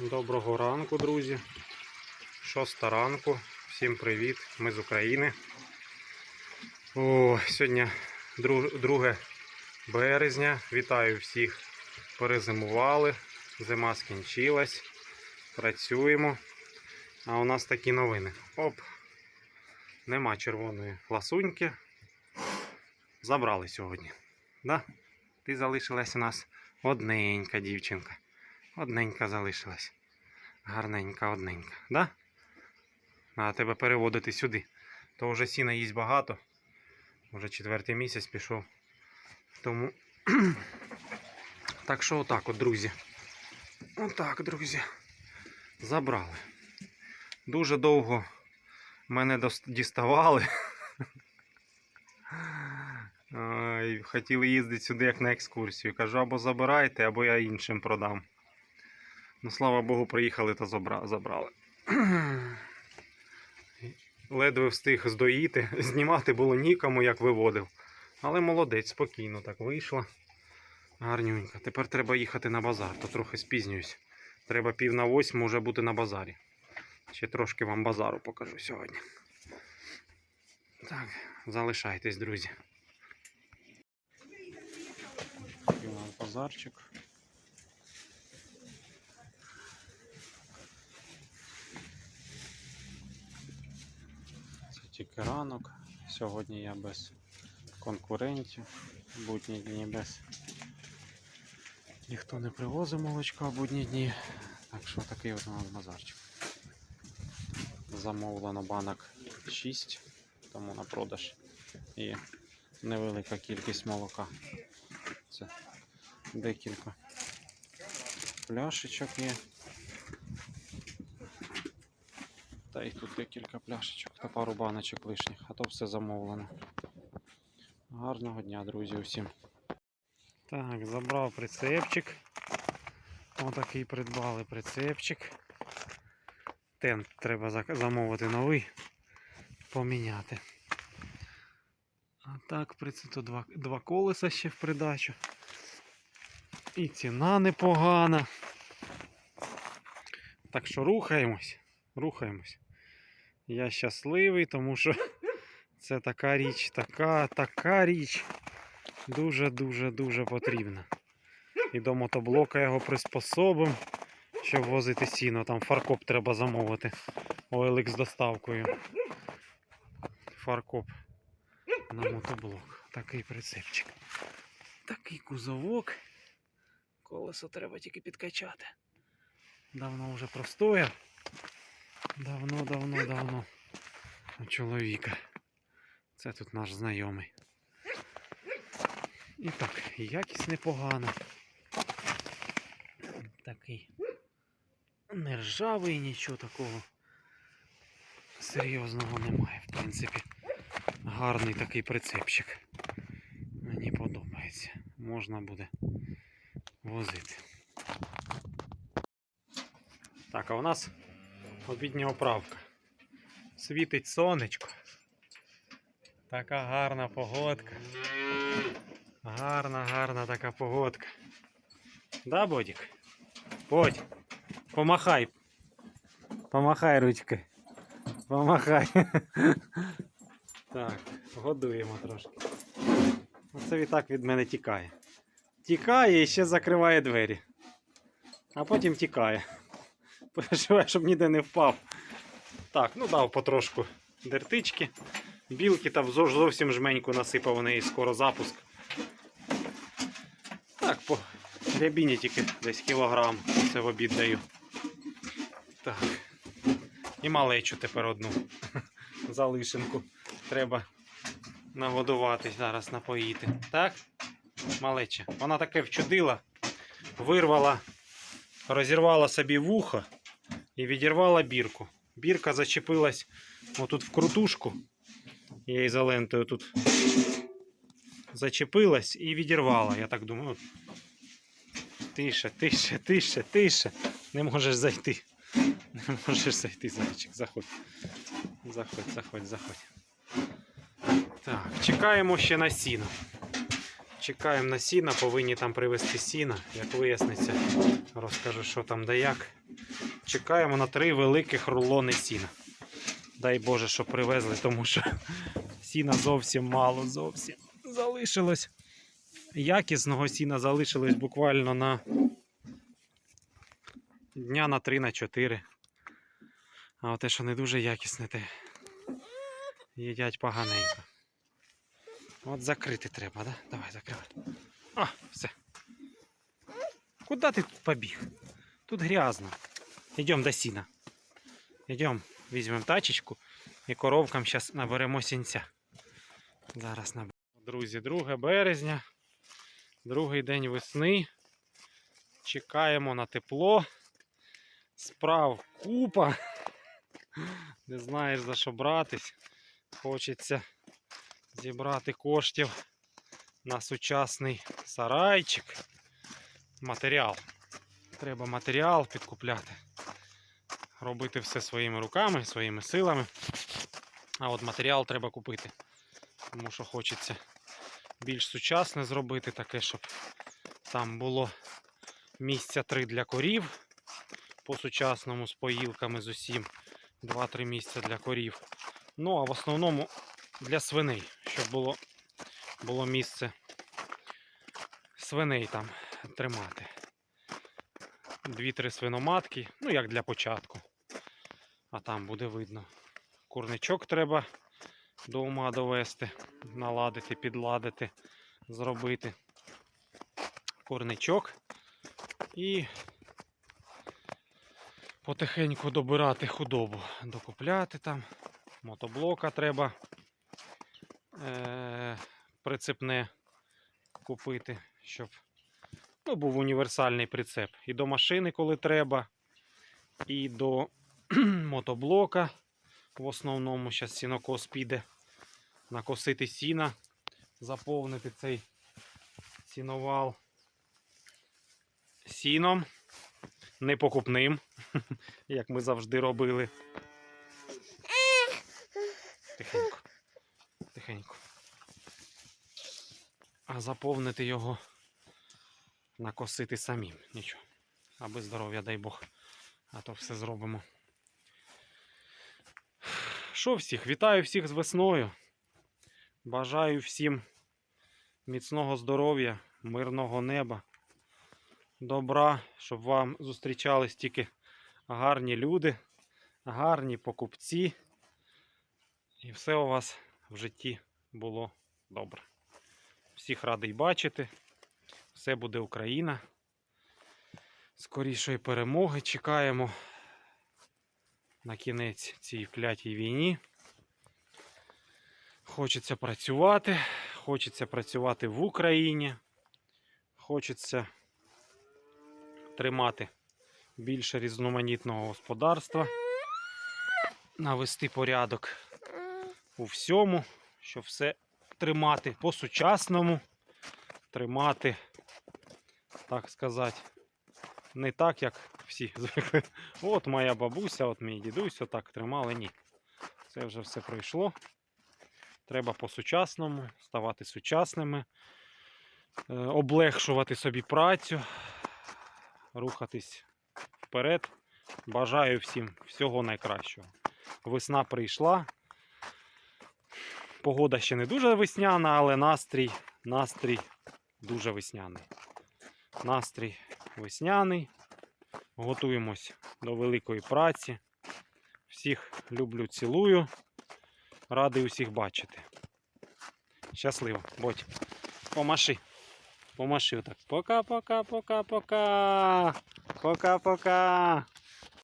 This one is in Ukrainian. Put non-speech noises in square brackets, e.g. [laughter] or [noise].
Доброго ранку, друзі. Шоста ранку. Всім привіт. Ми з України. О, сьогодні 2 березня. Вітаю всіх. Перезимували. Зима скінчилась. Працюємо. А у нас такі новини. Оп. Нема червоної ласуньки. Забрали сьогодні. Да? Ти залишилась у нас одненька дівчинка. Одненька залишилась. Гарненька, одненька. Да? Треба тебе переводити сюди. То вже сіна їсть багато. Вже четвертий місяць пішов. Тому. [clears throat] так що отак от, друзі. Отак, друзі. Забрали. Дуже довго мене діставали. [laughs] Хотіли їздити сюди як на екскурсію. Кажу, або забирайте, або я іншим продам. Ну, слава Богу, приїхали та забрали. [clears throat] Ледве встиг здоїти, [laughs] знімати було нікому, як виводив. Але молодець, спокійно так вийшло. Гарнюнько. Тепер треба їхати на базар, то трохи спізнююсь. Треба пів на восьму вже бути на базарі. Ще трошки вам базару покажу сьогодні. Так, залишайтесь, друзі. Базарчик. Тільки ранок. Сьогодні я без конкурентів. Будні дні без. Ніхто не привозить молочка в будні дні. Так що такий от у нас базарчик. Замовлено банок 6, тому на продаж є невелика кількість молока. Це декілька пляшечок є. Та й тут декілька пляшечок та пару баночок лишніх, а то все замовлено. Гарного дня, друзі, усім. Так, забрав прицепчик. Отакий придбали прицепчик. Тент треба замовити новий, поміняти. А так, приц- тут два, два колеса ще в придачу. І ціна непогана. Так що рухаємось. Рухаємось. Я щасливий, тому що [laughs] це така річ, така, така річ. Дуже-дуже дуже потрібна. І до мотоблока його приспособимо, щоб возити сіно. Там фаркоп треба замовити. OLX з доставкою. Фаркоп на мотоблок. Такий прицепчик. Такий кузовок. Колесо треба тільки підкачати. Давно вже простояв. Давно, давно, давно. У чоловіка. Це тут наш знайомий. І так, якість непогана. Такий не ржавий, нічого такого серйозного немає, в принципі. Гарний такий прицепчик. Мені подобається. Можна буде возити. Так, а у нас обідня оправка. Світить сонечко. Така гарна погодка. Гарна, гарна така погодка. Да, Бодік? Бодь, помахай. Помахай ручкою. Помахай. [laughs] Так, годуємо трошки. Оце відтак від мене тікає. Тікає і ще закриває двері. А потім тікає. Переживає, щоб ніде не впав. Так, ну дав потрошку дертички. Білки та зовсім жменьку насипав у неї скоро запуск. Так, по рябіні тільки десь кілограм. Це в обід даю. Так. І малечу тепер одну. [laughs] Залишинку. Треба нагодувати зараз напоїти. Так? Малеча. Вона таке вчудила, вирвала, розірвала собі вухо і відірвала бірку. Бірка зачепилась отут в крутушку. Я її за лентою тут зачепилась і відірвала. Я так думаю. Тише, тише, тише, тише. Не можеш зайти. [laughs] Не можеш зайти, зайчик. Заходь. Заходь, заходь, заходь. Так, чекаємо ще на сіно. Чекаємо на сіно, повинні там привезти сіно. Як виясниться, розкажу, що там да як. Чекаємо на три великих рулони сіна. Дай Боже, що привезли, тому що сіна зовсім мало, зовсім залишилось. Якісного сіна залишилось буквально на дня на 3 на 4. А те, що не дуже якісне, те їдять поганенько. От закрити треба, да? Давай закривай. А, все. Куда ти тут побіг? Тут грязно. Йдемо до сіна. Йдемо, візьмемо тачечку і коровкам зараз наберемо сінця. Зараз наберемо. Друзі, 2 березня, другий день весни. Чекаємо на тепло. Справ купа. Не знаєш за що братись. Хочеться зібрати коштів на сучасний сарайчик. Матеріал. Треба матеріал підкупляти. Робити все своїми руками, своїми силами. А от матеріал треба купити. Тому що хочеться більш сучасне зробити, таке, щоб там було місця 3 для корів. По сучасному з поїлками з усім. 2-3 місця для корів. Ну, а в основному для свиней, щоб було, було місце свиней там тримати. Дві-три свиноматки, ну як для початку. А там буде видно. Курничок треба до ума довести, наладити, підладити, зробити. Курничок і потихеньку добирати худобу, докупляти там. Мотоблока треба е- прицепне купити, щоб ну, був універсальний прицеп. І до машини, коли треба, і до [clears throat] мотоблока. В основному зараз сінокос піде накосити сіна, заповнити цей сіновал сіном непокупним, [laughs] як ми завжди робили. Тихенько. Тихенько. А заповнити його накосити самим. Нічого. Аби здоров'я, дай Бог. А то все зробимо. Що всіх? Вітаю всіх з весною. Бажаю всім міцного здоров'я, мирного неба, добра, щоб вам зустрічались тільки гарні люди, гарні покупці. І все у вас в житті було добре. Всіх радий бачити. Все буде Україна. Скорішої перемоги чекаємо на кінець цій клятій війні. Хочеться працювати, хочеться працювати в Україні, хочеться тримати більше різноманітного господарства, навести порядок у всьому, щоб все тримати по-сучасному, тримати, так сказати, не так, як всі [laughs] звикли. От моя бабуся, от мій дідусь, отак тримали. Ні. Це вже все пройшло. Треба по-сучасному, ставати сучасними, е, облегшувати собі працю, рухатись вперед. Бажаю всім всього найкращого. Весна прийшла. Погода ще не дуже весняна, але настрій, настрій дуже весняний. Настрій весняний. Готуємось до великої праці. Всіх люблю, цілую. Радий усіх бачити. Щасливо. Будь. Помаши. Помаши отак. Пока-пока, пока-пока. Пока-пока.